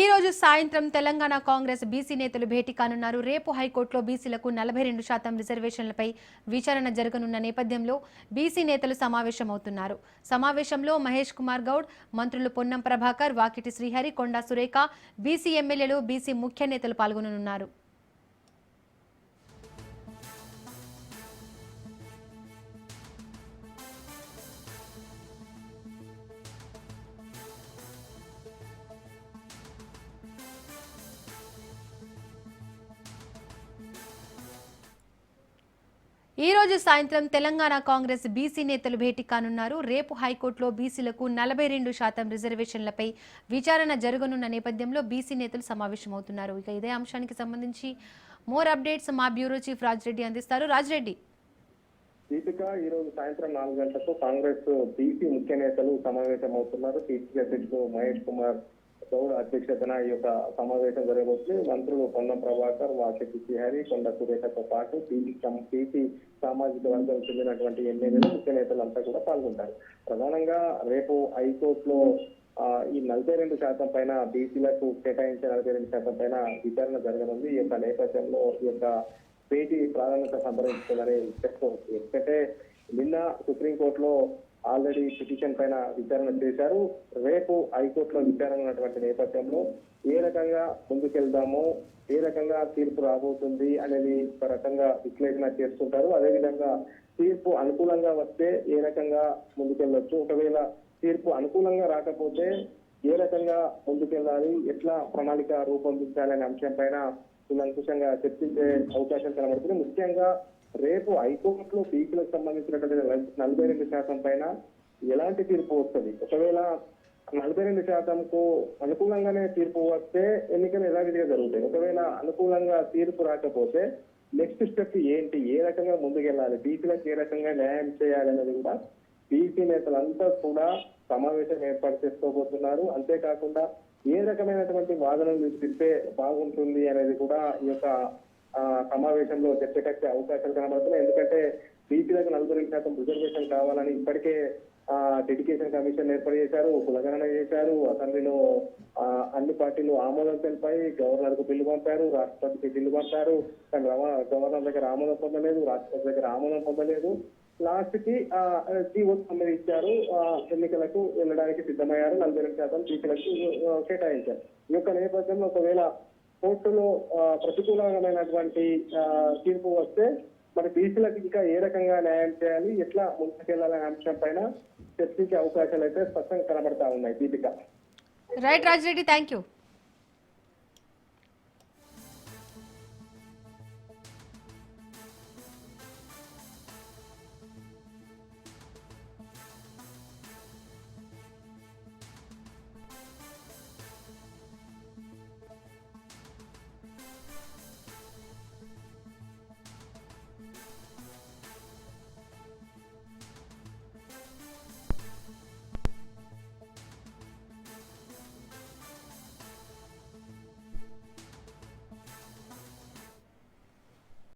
ఈ రోజు సాయంత్రం తెలంగాణ కాంగ్రెస్ బీసీ నేతలు భేటీ కానున్నారు. రేపు హైకోర్టులో బీసీలకు నలభై రెండు శాతం రిజర్వేషన్లపై విచారణ జరగనున్న నేపథ్యంలో బీసీ నేతలు సమావేశమవుతున్నారు. సమావేశంలో మహేష్ కుమార్ గౌడ్ మంత్రులు పొన్నం ప్రభాకర్ వాకిటి శ్రీహరి కొండా సురేఖ బీసీ ఎమ్మెల్యేలు బీసీ ముఖ్య నేతలు పాల్గొననున్నారు. ఈ రోజు సాయంత్రం తెలంగాణ కాంగ్రెస్ బీసీ నేతలు భేటీ కానున్నారు. రేపు హైకోర్టులో బీసీలకు నలభై రెండు శాతం రిజర్వేషన్లపై విచారణ జరగనున్న నేపథ్యంలో బీసీ నేతలు సమావేశమవుతున్నారు. ఇక ఇదే అంశానికి సంబంధించి మోర్ అప్డేట్స్ మా బ్యూరో చీఫ్ రాజ్రెడ్డి అందిస్తారు. రాజ్రెడ్డి. దీపిక ఈ రోజు సాయంత్రం నాలుగు గంటలకు కాంగ్రెస్ బీసీ ముఖ్య నేతలు సమావేశమవుతున్నారు. చీఫ్ జస్టిస్ మహేష్ కుమార్ గౌడ్ అధ్యక్షతన ఈ యొక్క సమావేశం జరగబోతుంది. మంత్రులు పొన్నం ప్రభాకర్ వాకిటి శ్రీహరి కొండ సురేఖతో పాటు బీసీ సామాజిక వర్గం చెందినటువంటి ఎమ్మెల్యేలు ముఖ్య నేతలు అంతా కూడా పాల్గొంటారు. ప్రధానంగా రేపు హైకోర్టులో ఈ నలభై రెండు శాతం పైన బీసీలకు కేటాయించిన నలభై రెండు శాతం పైన విచారణ జరగనుంది. ఈ యొక్క నేపథ్యంలో ఈ యొక్క భేటీ ప్రాధాన్యత సంప్రదించుకుందని చెప్పుకోవచ్చు ఎందుకంటే నిన్న సుప్రీంకోర్టులో ఆల్రెడీ పిటిషన్ పైన విచారణ చేశారు. రేపు హైకోర్టులో విచారణ ఉన్నటువంటి నేపథ్యంలో ఏ రకంగా ముందుకెళ్దాము ఏ రకంగా తీర్పు రాబోతుంది అనేది ఒక రకంగా విశ్లేషణ చేస్తుంటారు. అదేవిధంగా తీర్పు అనుకూలంగా వస్తే ఏ రకంగా ముందుకెళ్ళొచ్చు? ఒకవేళ తీర్పు అనుకూలంగా రాకపోతే ఏ రకంగా ముందుకెళ్ళాలి? ఎట్లా ప్రణాళిక రూపొందించాలి అనే అంశం పైన కూలంకుషంగా చర్చించే అవకాశం కనబడుతుంది. ముఖ్యంగా రేపు హైకోర్టులో బీసీలకు సంబంధించినటువంటి నలభై రెండు శాతం పైన ఎలాంటి తీర్పు వస్తుంది? ఒకవేళ నలభై రెండు శాతంకు అనుకూలంగానే తీర్పు వస్తే ఎన్నికలు యథావిధిగా జరుగుతాయి. ఒకవేళ అనుకూలంగా తీర్పు రాకపోతే నెక్స్ట్ స్టెప్ ఏంటి? ఏ రకంగా ముందుకెళ్ళాలి? బీసీలకు ఏ రకంగా న్యాయం చేయాలి అనేది కూడా బీసీ నేతలంతా కూడా సమావేశం ఏర్పాటు చేసుకోబోతున్నారు. అంతేకాకుండా ఏ రకమైనటువంటి వాదనలు వినిపిస్తే బాగుంటుంది అనేది కూడా ఈ యొక్క సమావేశంలో చర్చకచ్చే అవకాశాలు కనబడుతున్నాయి. ఎందుకంటే బీసీలకు నలభై రెండు శాతం రిజర్వేషన్ కావాలని ఇప్పటికే డెడికేషన్ కమిషన్ ఏర్పాటు చేశారు కులగణన చేశారు అసెంబ్లీలో అన్ని పార్టీలు ఆమోదం తెలిపాయి గవర్నర్కు బిల్లు పంపారు రాష్ట్రపతికి బిల్లు పంపారు కానీ గవర్నర్ దగ్గర ఆమోదం పొందలేదు రాష్ట్రపతి దగ్గర ఆమోదం పొందలేదు. లాస్ట్కి జీవో సమ్మెది ఇచ్చారు ఆ, ఎన్నికలకు వెళ్ళడానికి సిద్ధమయ్యారు నలభై రెండు శాతం బీసీలకు కేటాయించారు. ఈ యొక్క నేపథ్యంలో ఒకవేళ కోర్టులో ప్రతికూలమైనటువంటి తీర్పు వస్తే మరి బీసీలకు ఇంకా ఏ రకంగా న్యాయం చేయాలి ఎట్లా ముందుకెళ్ళాలనే అంశం పైన చర్చించే అవకాశాలు అయితే స్పష్టంగా కనబడతా ఉన్నాయి Deepika. Right Rajreddy thank you